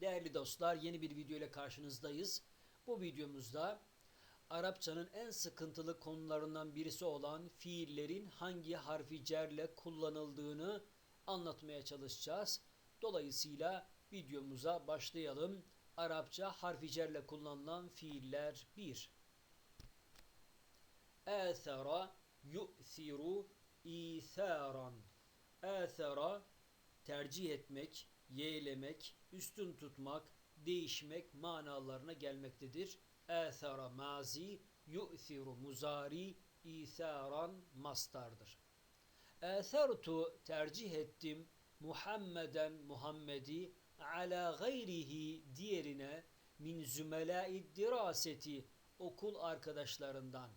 Değerli dostlar yeni bir video ile karşınızdayız. Bu videomuzda Arapçanın en sıkıntılı konularından birisi olan fiillerin hangi harfi cerle kullanıldığını anlatmaya çalışacağız. Dolayısıyla videomuza başlayalım. Arapça harfi cerle kullanılan fiiller 1. Âthara yu'thiru İtharan. Âthara tercih etmek, yeğlemek, üstün tutmak, değişmek manalarına gelmektedir. Âthara mazi, yu'thiru muzari, İtharan mastardır. Âthartu tercih ettim Muhammeden Muhammed'i ala gayrihi diğerine min zümelâid diraseti okul arkadaşlarından.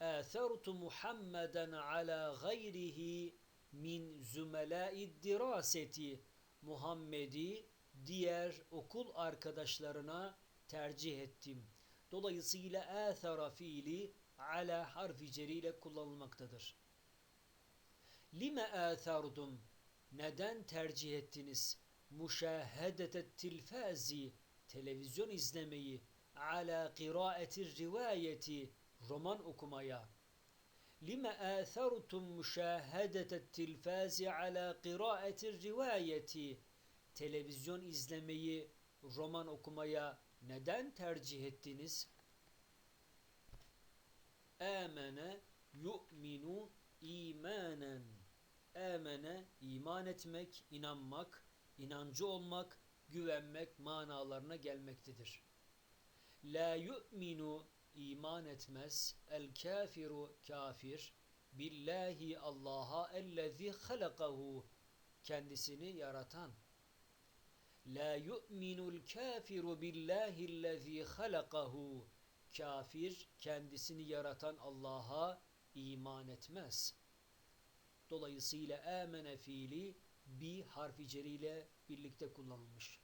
Âthartu Muhammeden ala gayrihi min zümelâid diraseti Muhammed'i diğer okul arkadaşlarına tercih ettim. Dolayısıyla âthara fiili ala harfi ceriyle kullanılmaktadır. Lime âthardum neden tercih ettiniz? Muşahedetet tilfazi televizyon izlemeyi ala kiraetir rivayeti roman okumaya. Lime âthartum müşahedetet tilfazi ala kiraetir rivayeti televizyon izlemeyi roman okumaya neden tercih ettiniz? Amene yu'minu imanen. Amene iman etmek, inanmak, inancı olmak, güvenmek manalarına gelmektedir. La yu'minu iman etmez. El kafiru kafir. Billahi Allah'a ellezî halakahu kendisini yaratan. La yu'minul kafiru billahi ellezî halakahu kafir kendisini yaratan Allah'a iman etmez. Dolayısıyla amene fiili bi harfi ceriyle birlikte kullanılmış.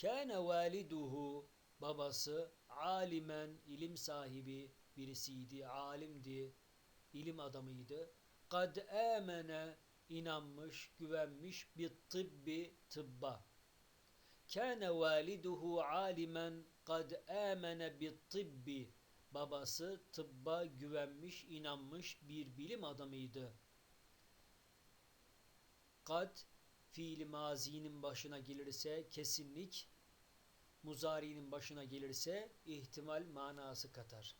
Kâne validuhu babası alimen ilim sahibi birisiydi, alimdi, ilim adamıydı. Kad amene inanmış, güvenmiş bir tıbbi tıbba. Kâne validuhu alimen kad amene bir tıbbi. Babası tıbba güvenmiş, inanmış bir bilim adamıydı. Kad fiili mazinin başına gelirse kesinlik, muzari'nin başına gelirse ihtimal manası katar.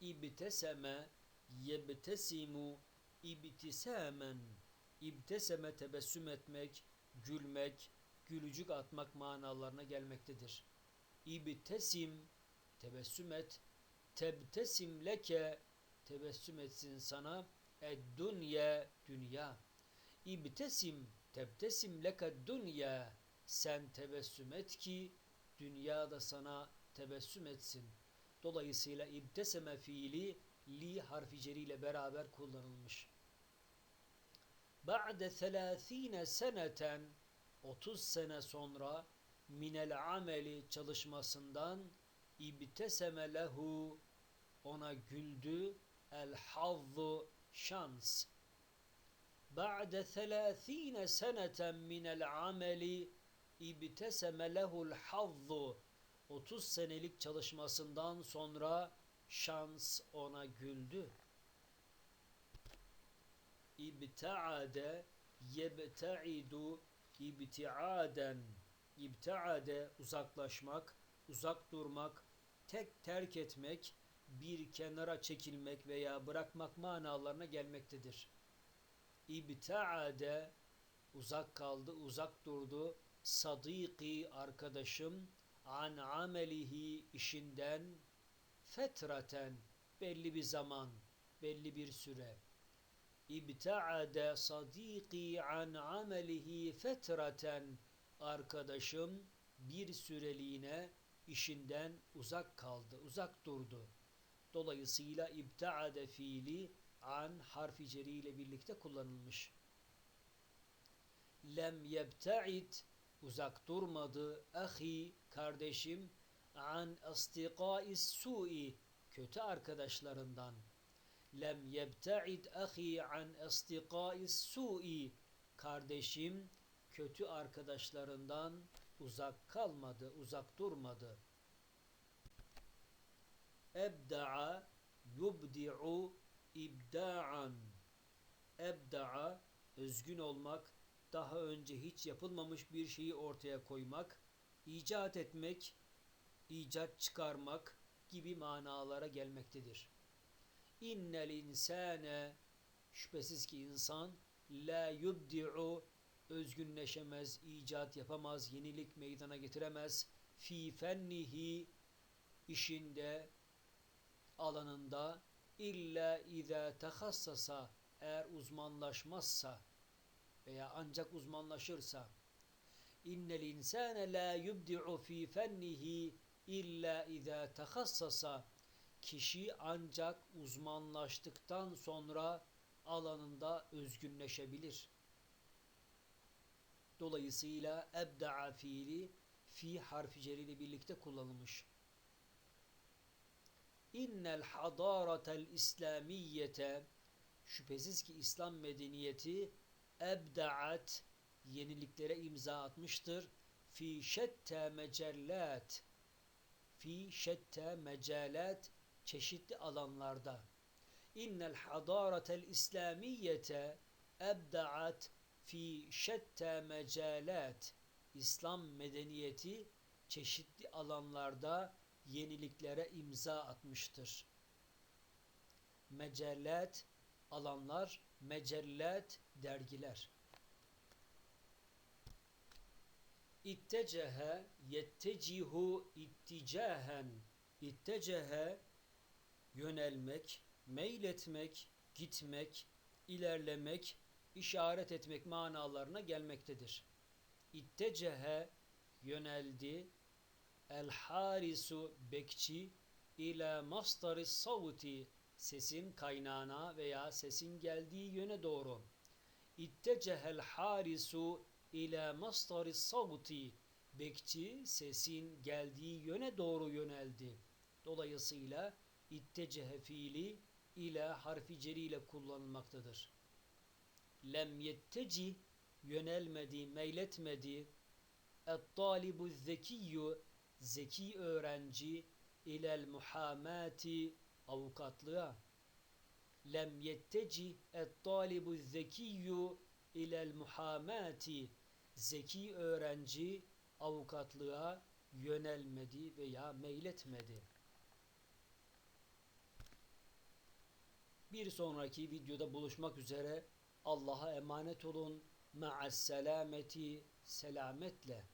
İbteseme yebtesimu ibtisamen İbteseme tebessüm etmek, gülmek, gülücük atmak manalarına gelmektedir. İbtesim tebessüm et, tebtesim leke tebessüm etsin sana ed dünya dünya. İbtesim tebtesim leke dünya sen tebessüm et ki dünya da sana tebessüm etsin. Dolayısıyla ibteseme fiili li harfi ile beraber kullanılmış. Ba'de 30 seneten 30 sene sonra minel ameli çalışmasından ibteseme lehu ona güldü el hazzu şans. Ba'de 30 seneten minel ameli ibteseme lehul hazzu 30 senelik çalışmasından sonra şans ona güldü. İbtaade yebta'idu ibtiaden ibtaade uzaklaşmak, uzak durmak, tek terk etmek, bir kenara çekilmek veya bırakmak manalarına gelmektedir. İbtaade uzak kaldı, uzak durdu. Sadiki arkadaşım an amelihi işinden fetraten belli bir zaman, belli bir süre. İbtaade sadiki an amelihi fetraten arkadaşım bir süreliğine işinden uzak kaldı, uzak durdu. Dolayısıyla ibtaade fiili an harfi ile birlikte kullanılmış. Lem yebta'id uzak durmadı ahi kardeşim an astikais su'i kötü arkadaşlarından. Lem yebta'id ahi an astikais su'i kardeşim kötü arkadaşlarından uzak kalmadı, uzak durmadı. Ebda'a yubdi'u ibda'an. Ebda'a özgün olmak, daha önce hiç yapılmamış bir şeyi ortaya koymak, icat etmek, icat çıkarmak gibi manalara gelmektedir. İnnel insane şüphesiz ki insan la yubdi'u özgünleşemez, icat yapamaz, yenilik meydana getiremez. Fi fennihi işinde, alanında illa izâ tehassasa eğer uzmanlaşmazsa veya ancak uzmanlaşırsa innel insane la yubdi'u fi fennihi illa izâ tehassasa kişi ancak uzmanlaştıktan sonra alanında özgünleşebilir. Dolayısıyla ebda'a fiili fi harfi ile birlikte kullanılmış. İnnel hadaratel İslamiyete şüphesiz ki İslam medeniyeti ebda'at yeniliklere imza atmıştır. Fi şette mecellat fi şette mecalat çeşitli alanlarda. İnnel hadaratel İslamiyete ebda'at fi şette mecalat İslam medeniyeti çeşitli alanlarda yeniliklere imza atmıştır. Mecellat alanlar, mecellat dergiler. İttecehe yettecihu itticahen İttecehe yönelmek, meyletmek, gitmek, ilerlemek, işaret etmek manalarına gelmektedir. İttecehe yöneldi, el harisu bekçi ila mastari savuti sesin kaynağına veya sesin geldiği yöne doğru. İttecehel harisu ila mastari savuti bekçi sesin geldiği yöne doğru yöneldi. Dolayısıyla ittecehe fiili ila harfi ceri ile kullanılmaktadır. Lem yetteci yönelmedi, meyletmedi. Et-talibu zekiyyu zeki öğrenci ilel muhamati avukatlığa. Lem yetteci et-talibu zekiyyu ilel muhamati zeki öğrenci avukatlığa yönelmedi veya meyletmedi. Bir sonraki videoda buluşmak üzere Allah'a emanet olun. Ma'as selameti selametle.